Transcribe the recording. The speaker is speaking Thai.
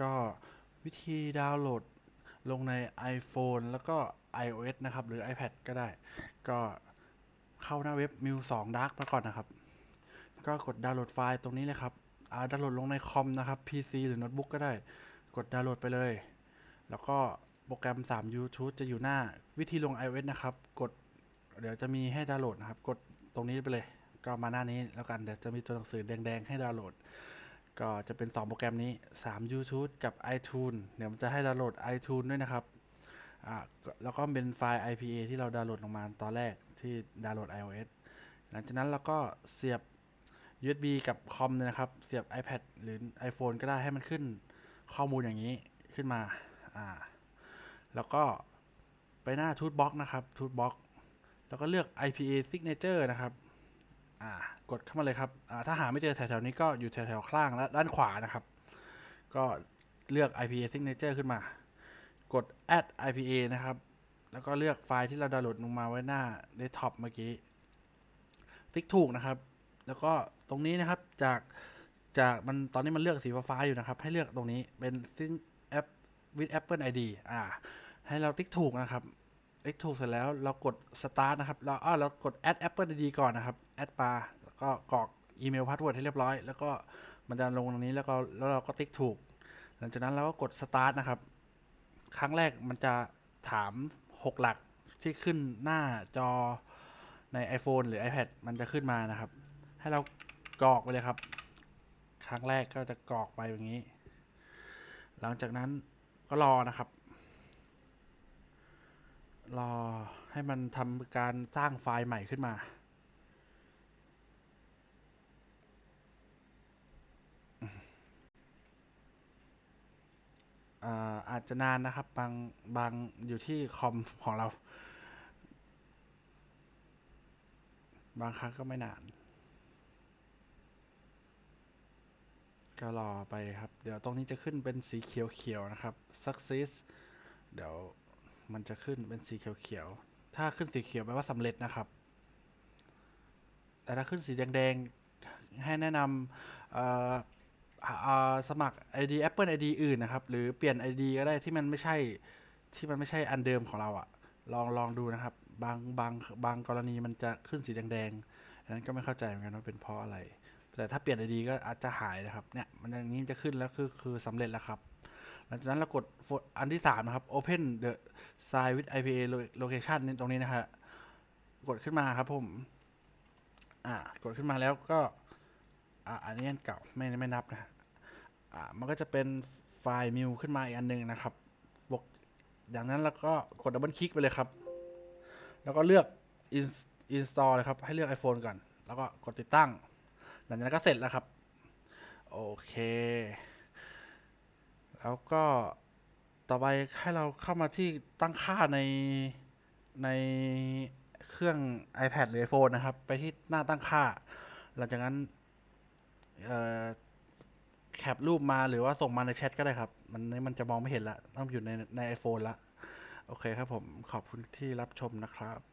ก็วิธีดาวน์โหลดลงใน iPhone แล้วก็ iOS นะครับ หรือ iPad ก็ได้ ก็เข้าหน้าเว็บ m i l 2 Dark มาก่อนนะครับ ก็กดดาวน์โหลดไฟล์ตรงนี้เลยครับอาดาวน์โหลดลงในคอมนะครับ PC หรือโน้ตบุ๊กก็ได้ กดดาวน์โหลดไปเลย แล้วก็โปรแกรม 3 YouTube จะอยู่หน้าวิธีลง iOS นะครับ กด เดี๋ยวจะมีให้ดาวน์โหลดนะครับ กดตรงนี้ไปเลย ก็มาหน้านี้แล้วกัน เดี๋ยวจะมีตัวหนังสือแดงๆ ให้ดาวน์โหลด ก็จะเป็น 2 โปรแกรมนี้ 3 YouTube กับ iTunes เดี๋ยวมันจะให้ดาวน์โหลด iTunes ด้วยนะครับอ่าแล้วก็เป็นไฟล์ IPA ที่เราดาวน์โหลดลงมาตอนแรกที่ดาวน์โหลด iOS หลังจากนั้นเราก็เสียบ USB กับคอมเนี่ยนะครับ เสียบ iPad หรือ iPhone ก็ได้ให้มันขึ้นข้อมูลอย่างนี้ขึ้นมา อ่า แล้วก็ไปหน้า Toolbox นะครับ Toolbox แล้วก็เลือก IPA Signature นะครับ อ่ากดเข้ามาเลยครับอ่าถ้าหาไม่เจอแถวๆนี้ก็อยู่แถวๆข้างและด้านขวานะครับ ก็เลือก IPA Signature ขึ้นมา กด add IPA นะครับ แล้วก็เลือกไฟล์ที่เราดาวน์โหลดลงมาไว้หน้า desktop เมื่อกี้ ติ๊กถูกนะครับ แล้วก็ตรงนี้นะครับจากจากมันตอนนี้มันเลือกสีฟ้าอยู่นะครับ ให้เลือกตรงนี้เป็น Sync App with Apple ID อ่า ให้เราติ๊กถูกนะครับ ติ๊กถูกเสร็จแล้วเรากด start นะครับ เราอ้าเรากด add Apple ID ก่อนนะครับ add bar แล้วก็กรอกอีเมลพาสเวิร์ดให้เรียบร้อย แล้วก็มันจะลงตรงนี้แล้วก็แล้วเราก็ติ๊กถูก หลังจากนั้นเราก็กด start นะครับ ครั้งแรกมันจะถาม 6 หลักที่ขึ้นหน้าจอใน iPhone หรือ iPad มันจะขึ้นมานะครับ ให้เรากรอกไปเลยครับ ครั้งแรกก็จะกรอกไปอย่างนี้ หลังจากนั้นก็รอนะครับ รอให้มันทำการสร้างไฟล์ใหม่ขึ้นมาอ่าอาจจะนานนะครับ บางบางอยู่ที่คอมของเรา บางครั้งก็ไม่นาน ก็รอไปครับ เดี๋ยวตรงนี้จะขึ้นเป็นสีเขียวๆนะครับ success เดี๋ยว มันจะขึ้นเป็นสีเขียวๆ ถ้าขึ้นสีเขียวแปลว่าสำเร็จนะครับ แต่ถ้าขึ้นสีแดงๆ ให้แนะนำเอ่ออ่าสมัคร ID Apple ID อื่นนะครับ หรือเปลี่ยน ID ก็ได้ที่มันไม่ใช่ที่มันไม่ใช่อันเดิมของเราอะลองลองดูนะครับ บางบางบางกรณีมันจะขึ้นสีแดงๆอันนั้นก็ไม่เข้าใจเหมือนกันว่าเป็นเพราะอะไร แต่ถ้าเปลี่ยน ID ก็อาจจะหายนะครับ เนี่ย มันอย่างนี้จะขึ้นแล้วคือคือสำเร็จแล้วครับ หลังจากนั้นเรากดอันที่สามนะครับ Open the Sign with IPA Location นี่ตรงนี้นะฮะกดขึ้นมาครับผมอ่ากดขึ้นมาแล้วก็อ่าอันนี้อันเก่าไม่ไม่นับนะฮะอ่ามันก็จะเป็นไฟล์มิวขึ้นมาอีกอันหนึ่งนะครับบวกอย่างนั้นแล้วก็กดดับเบิลคลิกไปเลยครับ แล้วก็เลือก install เลยครับ ให้เลือก iPhone ก่อน แล้วก็กดติดตั้ง หลังจากนั้นก็เสร็จแล้วครับ โอเค แล้วก็ต่อไปให้เราเข้ามาที่ตั้งค่าในในเครื่อง iPad หรือ iPhone นะครับ ไปที่หน้าตั้งค่า หลังจากนั้นเอ่อแคปรูปมาหรือว่าส่งมาในแชทก็ได้ครับ มันมันจะมองไม่เห็นละ ต้องอยู่ในใน iPhone ละ โอเคครับผมขอบคุณที่รับชมนะครับ